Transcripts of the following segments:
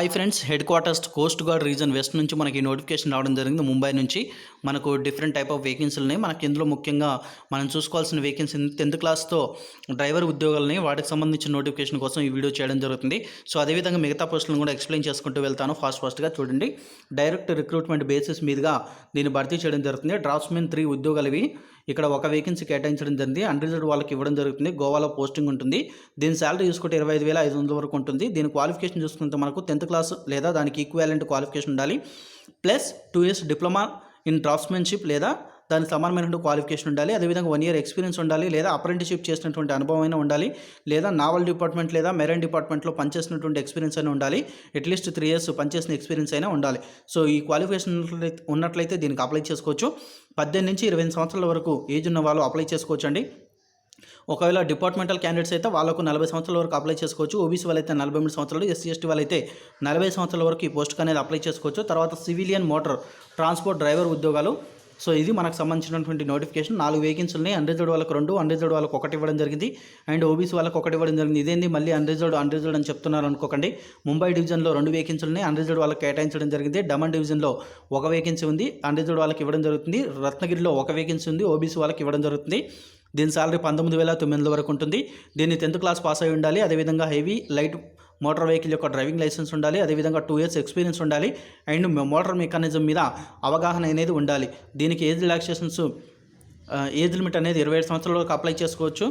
Hi friends headquarters coast guard region west నుంచి మనకి notification రావడం జరిగింది. ముంబై నుంచి మనకు డిఫరెంట్ టైప్ ఆఫ్ వేకెన్సీలు ఉన్నాయి మనకి ఇందులో ముఖ్యంగా మనం చూసుకోవాల్సిన వేకెన్సీ టెన్త్ క్లాస్తో డ్రైవర్ ఉద్యోగాలని వాటికి సంబంధించిన నోటిఫికేషన్ కోసం ఈ వీడియో చేయడం జరుగుతుంది. సో అదేవిధంగా మిగతా పోస్టులను కూడా ఎక్స్ప్లెయిన్ చేసుకుంటూ వెళ్తాను. ఫాస్ట్ ఫాస్ట్గా చూడండి. డైరెక్ట్ రిక్రూట్మెంట్ బేసిస్ మీదుగా దీన్ని భర్తీ చేయడం జరుగుతుంది. డ్రాఫ్ట్స్మెన్ త్రీ ఉద్యోగాలు ఇవి. ఇక్కడ ఒక వేకెన్సీ కేటాయించడం జరిగింది. అన్రిజర్వ్డ్ వాళ్ళకి ఇవ్వడం జరుగుతుంది. గోవాలో పోస్టింగ్ ఉంటుంది. దీని శాలరీ చూసుకుంటే ఇరవై ఐదు వేల ఐదు వందల వరకు ఉంటుంది. దీని క్వాలిఫికేషన్ చూసుకుంటే మనకు టెన్త్ క్లాస్ లేదా దానికి ఈక్వాలెంట్ క్వాలిఫికేషన్ ఉండాలి. Plus two years diploma in draughtsmanship లేదా దానికి సమానమైనటువంటి క్వాలిఫికేషన్ ఉండాలి. అదేవిధంగా వన్ ఇయర్ ఎక్స్పీరియన్స్ ఉండాలి. లేదా అప్రెంటిషిప్ చేసినటువంటి అనుభవం అయినా ఉండాలి. లేదా నావల్ డిపార్ట్మెంట్ లేదా మెరైన్ డిపార్ట్మెంట్లో పనిచేసినటువంటి ఎక్స్పీరియన్స్ అయినా ఉండాలి. అట్లీస్ట్ త్రీ ఇయర్స్ పనిచేసిన ఎక్స్పీరియన్స్ అయినా ఉండాలి. సో ఈ క్వాలిఫికేషన్ ఉన్నట్లయితే దీనికి అప్లై చేసుకోవచ్చు. పద్దెనిమిది నుంచి ఇరవై సంవత్సరాల వరకు ఏజ్ ఉన్న వాళ్ళు అప్లై చేసుకోవచ్చండి. ఒకవేళ డిపార్ట్మెంటల్ క్యాండిడేట్స్ అయితే వాళ్ళకు నలభై సంవత్సరాల వరకు అప్లై చేసుకోవచ్చు. ఓబీసీ వాళ్ళైతే నలభై మూడు సంవత్సరాలు ఎస్సీ ఎస్టీ వాళ్ళైతే నలభై సంవత్సరాల వరకు ఈ పోస్ట్కి అనేది అప్లై చేసుకోవచ్చు. తర్వాత సివిలియన్ మోటార్ ట్రాన్స్పోర్ట్ డ్రైవర్ ఉద్యోగాలు సో ఇది మనకు సంబంధించినటువంటి నోటిఫికేషన్ నాలుగు వేకెన్సీలని ఉన్నాయి. అన్రిజర్వ్డ్ వాళ్ళకి రెండు అన్రిజర్వ్డ్ వాళ్ళకి ఒకటి ఇవ్వడం జరిగింది. అండ్ ఓబీసీ వాళ్ళకి ఒకటి ఇవ్వడం జరిగింది. ఇదేంది? మళ్ళీ అన్రిజర్వ్డ్ అన్రిజర్వ్డ్ అని చెప్తున్నారు అనుకోకండి. ముంబై డివిజన్లో రెండు వేకెన్సీలని ఉన్నాయి. అన్రిజర్వ్డ్ వాళ్ళకి కేటాయించడం జరిగింది. డమన్ డివిజన్లో ఒక వేకెన్సీ ఉంది. అన్రిజర్వ్డ్ వాళ్ళకి ఇవ్వడం జరుగుతుంది. రత్నగిరిలో ఒక వేకెన్సీ ఉంది. ఓబీసీ వాళ్ళకి ఇవ్వడం జరుగుతుంది. దీని సాలరీ పంతొమ్మిది వేల తొమ్మిది వరకు ఉంటుంది. దీన్ని టెన్త్ క్లాస్ పాస్ అయి ఉండాలి. అదేవిధంగా హెవీ లైట్ మోటార్ వెహికల్ యొక్క డ్రైవింగ్ లైసెన్స్ ఉండాలి అదేవిధంగా టూ ఇయర్స్ ఎక్స్పీరియన్స్ ఉండాలి అండ్ మోటార్ మెకానిజం మీద అవగాహన అనేది ఉండాలి. దీనికి ఏజ్ రిలాక్సేషన్స్ ఏజ్ లిమిట్ అనేది ఇరవై ఏడు సంవత్సరాల వరకు అప్లై చేసుకోవచ్చు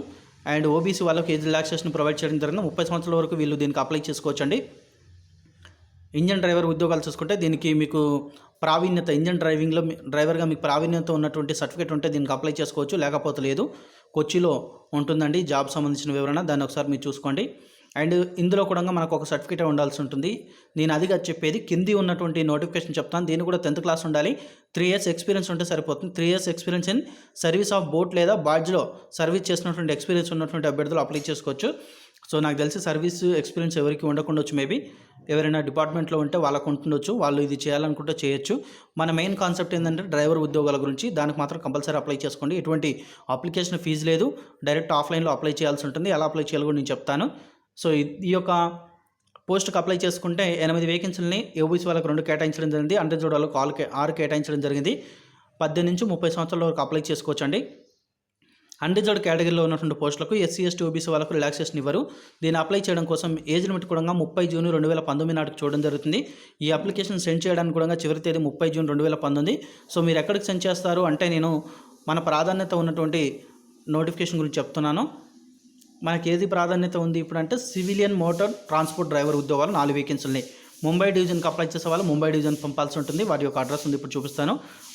అండ్ ఓబీసీ వాళ్ళకి ఏజ్ రిలాక్సేషన్ ప్రొవైడ్ చేయడం జరిగింది. ముప్పై సంవత్సరాల వరకు వీళ్ళు దీనికి అప్లై చేసుకోవచ్చు అండి ఇంజన్ డ్రైవర్ ఉద్యోగాలు చూసుకుంటే దీనికి మీకు ప్రావీణ్యత ఇంజన్ డ్రైవింగ్లో డ్రైవర్గా మీకు ప్రావీణ్యత ఉన్నటువంటి సర్టిఫికేట్ ఉంటే దీనికి అప్లై చేసుకోవచ్చు లేకపోతే లేదు. కొచ్చిలో ఉంటుందండి. జాబ్ సంబంధించిన వివరణ దాన్ని ఒకసారి మీరు చూసుకోండి. అండ్ ఇందులో కూడా మనకు ఒక సర్టిఫికేట్ ఉండాల్సి ఉంటుంది. నేను అదిగా చెప్పేది కింది ఉన్నటువంటి నోటిఫికేషన్ చెప్తాను. దీన్ని కూడా టెన్త్ క్లాస్ ఉండాలి. త్రీ ఇయర్స్ ఎక్స్పీరియన్స్ ఉంటే సరిపోతుంది. Three years experience in service of boat లేదా బాడ్జ్లో సర్వీస్ చేసినటువంటి ఎక్స్పీరియన్స్ ఉన్నటువంటి అభ్యర్థులు అప్లై చేసుకోవచ్చు. సో నాకు తెలిసి సర్వీస్ ఎక్స్పీరియన్స్ ఎవరికి ఉండకుండొచ్చు మేబీ ఎవరైనా డిపార్ట్మెంట్లో ఉంటే వాళ్ళకు ఉంటుండొచ్చు. వాళ్ళు ఇది చేయాలనుకుంటే చేయొచ్చు. మన మెయిన్ కాన్సెప్ట్ ఏంటంటే డ్రైవర్ ఉద్యోగాల గురించి. దానికి మాత్రం కంపల్సరీ అప్లై చేసుకోండి. ఎటువంటి అప్లికేషన్ ఫీజు లేదు. డైరెక్ట్ ఆఫ్లైన్లో అప్లై చేయాల్సి ఉంటుంది. ఎలా అప్లై చేయాలో కూడా నేను చెప్తాను. సో ఈ- యొక్క పోస్ట్కి అప్లై చేసుకుంటే ఎనిమిది వేకెన్సీలని ఏబీసీ వాళ్ళకి రెండు కేటాయించడం జరిగింది. అంటే చూడ వాళ్ళకి ఆరు ఆరు కేటాయించడం జరిగింది. పద్దెనిమిది నుంచి ముప్పై సంవత్సరాల వరకు అప్లై చేసుకోవచ్చండి. అన్రిజర్వ్డ్ కేటగిరీలో ఉన్నటువంటి పోస్టులకు ఎస్సీ ఎస్టీ ఓబీసీ వాళ్ళకు రిలాక్సేషన్ ఇవ్వరు. దీన్ని అప్లై చేయడం కోసం ఏజ్ లిమిట్ కూడా ముప్పై జూన్ రెండు వేల పంతొమ్మిది నాటికి చూడడం జరుగుతుంది. ఈ అప్లికేషన్ సెండ్ చేయడానికి కూడా చివరి తేదీ ముప్పై జూన్ రెండు వేల పంతొమ్మిది. సో మీరు ఎక్కడికి సెండ్ చేస్తారు? అంటే నేను మన ప్రాధాన్యత ఉన్నటువంటి నోటిఫికేషన్ గురించి చెప్తున్నాను. మనకి ఏది ప్రాధాన్యత ఉంది ఇప్పుడు అంటే సివిలియన్ మోటార్ ట్రాన్స్పోర్ట్ డ్రైవర్ ఉద్యోగాలు నాలుగు వేకెన్సీలు ముంబై డివిజన్కి అప్లై చేసే వాళ్ళు ముంబై డివిజన్ పంపాల్సి ఉంటుంది. వారి యొక్క అడ్రస్ ఉంది ఇప్పుడు చూపిస్తాను.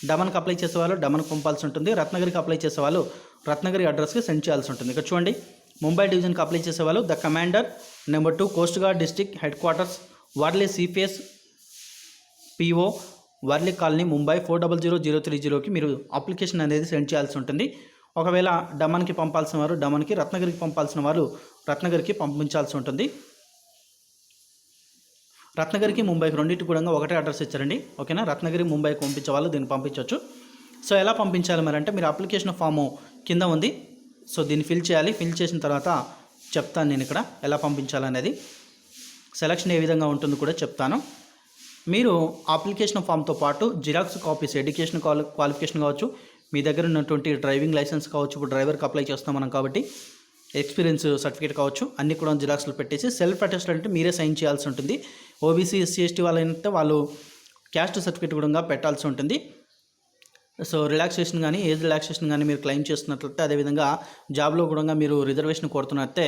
డమన్కి అప్లై చేసే వాళ్ళు డమన్కి పంపాల్సి ఉంటుంది. రత్నగిరికి అప్లై చేసే వాళ్ళు రత్నగిరి అడ్రస్కి సెండ్ చేయాల్సి ఉంటుంది. ఇక్కడ చూడండి. ముంబై డివిజన్కి అప్లై చేసే వాళ్ళు the commander number two coast guard district headquarters Worli CPS PO Worli colony Mumbai four double zero zero three జీరోకి మీరు అప్లికేషన్ అనేది సెండ్ చేయాల్సి ఉంటుంది. ఒకవేళ డమన్కి పంపాల్సిన వారు డమన్కి రత్నగిరికి పంపాల్సిన వారు రత్నగిరికి పంపించాల్సి ఉంటుంది. రత్నగిరికి ముంబైకి రెండింటి కూడా ఒకటే అడ్రస్ ఇచ్చారండి. ఓకేనా? రత్నగిరి ముంబైకి పంపించే వాళ్ళు దీన్ని పంపించవచ్చు సో ఎలా పంపించాలి మరి అంటే మీరు అప్లికేషన్ ఫాము కింద ఉంది. సో దీన్ని ఫిల్ చేయాలి. ఫిల్ చేసిన తర్వాత చెప్తాను నేను ఇక్కడ ఎలా పంపించాలనేది సెలక్షన్ ఏ విధంగా ఉంటుందో కూడా చెప్తాను. మీరు అప్లికేషన్ ఫామ్తో పాటు xerox copies education quali qualification కావచ్చు మీ దగ్గర ఉన్నటువంటి డ్రైవింగ్ లైసెన్స్ కావచ్చు ఇప్పుడు డ్రైవర్కి అప్లై చేస్తాం మనం కాబట్టి ఎక్స్పీరియన్స్ సర్టిఫికేట్ కావచ్చు అన్ని కూడా జిరాక్స్లు పెట్టేసి సెల్ఫ్ అటెస్ట్ అంటే మీరే సైన్ చేయాల్సి ఉంటుంది. ఓబీసీ ఎస్సీ ఎస్టీ వాళ్ళైతే వాళ్ళు క్యాస్ట్ సర్టిఫికేట్ కూడా పెట్టాల్సి ఉంటుంది. సో రిలాక్సేషన్ కానీ ఏజ్ రిలాక్సేషన్ కానీ మీరు క్లెయిమ్ చేస్తున్నట్లయితే అదేవిధంగా జాబ్లో కూడా మీరు రిజర్వేషన్ కోరుతున్నట్టే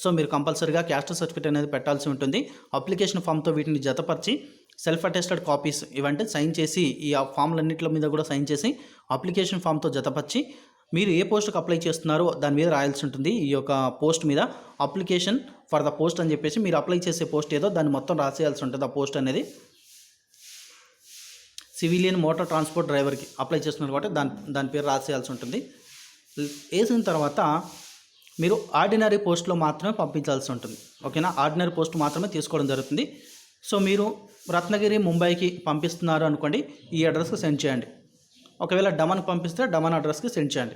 సో మీరు కంపల్సరీగా క్యాస్ట్ సర్టిఫికేట్ అనేది పెట్టాల్సి ఉంటుంది. అప్లికేషన్ ఫామ్తో వీటిని జతపరిచి సెల్ఫ్ అటెస్టెడ్ కాపీస్ ఇవంటే సైన్ చేసి ఈ ఫామ్లన్నింటి మీద కూడా సైన్ చేసి అప్లికేషన్ ఫామ్తో జతపరిచి మీరు ఏ పోస్ట్కి అప్లై చేస్తున్నారో దాని మీద రాయాల్సి ఉంటుంది. ఈ యొక్క పోస్ట్ మీద అప్లికేషన్ ఫర్ ద పోస్ట్ అని చెప్పేసి మీరు అప్లై చేసే పోస్ట్ ఏదో దాన్ని మొత్తం రాసేయాల్సి ఉంటుంది ఆ పోస్ట్ అనేది. సివిలియన్ మోటార్ ట్రాన్స్పోర్ట్ డ్రైవర్కి అప్లై చేస్తున్నారు కాబట్టి దాని దాని పేరు రాసేయాల్సి ఉంటుంది. వేసిన తర్వాత మీరు ఆర్డినరీ పోస్ట్లో మాత్రమే పంపించాల్సి ఉంటుంది. ఓకేనా? ఆర్డినరీ పోస్ట్ మాత్రమే తీసుకోవడం జరుగుతుంది. సో మీరు రత్నగిరి ముంబైకి పంపిస్తున్నారు అనుకోండి ఈ అడ్రస్కి సెండ్ చేయండి. ఒకవేళ డమన్కి పంపిస్తే డమన్ అడ్రస్కి సెండ్ చేయండి.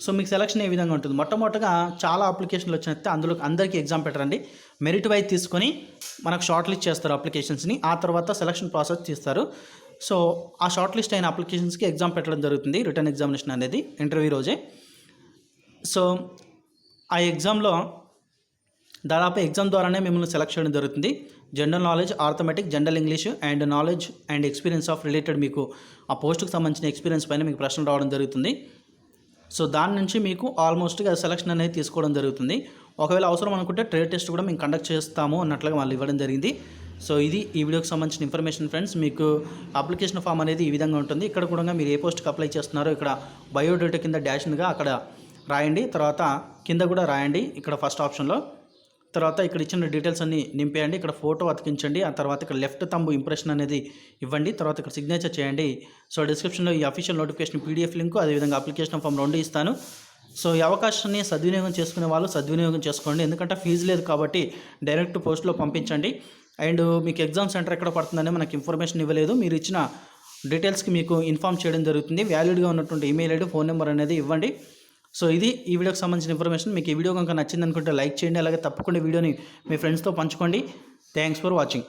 సో మీకు సెలక్షన్ ఏ విధంగా ఉంటుంది? మొట్టమొదటగా చాలా అప్లికేషన్లు వచ్చినట్టే అందులో అందరికీ ఎగ్జామ్ పెట్టరండి. మెరిట్ వైజ్ తీసుకొని మనకు షార్ట్ లిస్ట్ చేస్తారు అప్లికేషన్స్ని. ఆ తర్వాత సెలక్షన్ ప్రాసెస్ తీస్తారు. సో ఆ షార్ట్ లిస్ట్ అయిన అప్లికేషన్స్కి ఎగ్జామ్ పెట్టడం జరుగుతుంది రిటర్న్ ఎగ్జామినేషన్ అనేది ఇంటర్వ్యూ రోజే. సో ఆ ఎగ్జామ్లో దాదాపు ఎగ్జామ్ ద్వారానే మిమ్మల్ని సెలెక్ట్ చేయడం జరుగుతుంది. General knowledge arithmetic general English and knowledge and experience of related మీకు ఆ పోస్ట్కి సంబంధించిన ఎక్స్పీరియన్స్ పైన మీకు ప్రశ్నలు రావడం జరుగుతుంది. సో దాని నుంచి మీకు ఆల్మోస్ట్గా సెలక్షన్ అనేది తీసుకోవడం జరుగుతుంది. ఒకవేళ అవసరం అనుకుంటే ట్రేడ్ టెస్ట్ కూడా మేము కండక్ట్ చేస్తాము అన్నట్లుగా వాళ్ళు ఇవ్వడం జరిగింది. సో ఇది ఈ వీడియోకి సంబంధించిన ఇన్ఫర్మేషన్ ఫ్రెండ్స్. మీకు అప్లికేషన్ ఫామ్ అనేది ఈ విధంగా ఉంటుంది. ఇక్కడ కూడా మీరు ఏ పోస్ట్కి అప్లై చేస్తున్నారో ఇక్కడ బయోడేటా కింద డాష్గా అక్కడ రాయండి. తర్వాత కింద కూడా రాయండి. ఇక్కడ ఫస్ట్ ఆప్షన్లో తర్వాత ఇక్కడ ఇచ్చిన డీటెయిల్స్ అన్ని నింపేయండి. ఇక్కడ ఫోటో అతికించండి. ఆ తర్వాత ఇక్కడ లెఫ్ట్ తంబు ఇంప్రెషన్ అనేది ఇవ్వండి. తర్వాత ఇక్కడ సిగ్నేచర్ చేయండి. సో డిస్క్రిప్షన్లో ఈ అఫీషియల్ నోటిఫికేషన్ పీడిఎఫ్ లింక్ అదేవిధంగా అప్లికేషన్ ఫామ్ రెండు ఇస్తాను. సో ఈ అవకాశాన్ని సద్వినియోగం చేసుకునే వాళ్ళు సద్వినియోగం చేసుకోండి. ఎందుకంటే ఫీజు లేదు కాబట్టి డైరెక్ట్ పోస్ట్లో పంపించండి. అండ్ మీకు ఎగ్జామ్ సెంటర్ ఎక్కడ పడుతుందని మనకు ఇన్ఫర్మేషన్ ఇవ్వలేదు. మీరు ఇచ్చిన డీటెయిల్స్కి మీకు ఇన్ఫామ్ చేయడం జరుగుతుంది. వ్యాలిడ్గా ఉన్నటువంటి ఈమెయిల్ ఐడి ఫోన్ నెంబర్ అనేది ఇవ్వండి. సో ఇది ఈ వీడియోకి సంబంధించిన ఇన్ఫర్మేషన్. మీకు ఈ వీడియో కనుక నచ్చింది అనుకుంటే లైక్ చేయండి అలాగే తప్పకుండా వీడియోని మీ ఫ్రెండ్స్తో పంచుకోండి. Thanks for watching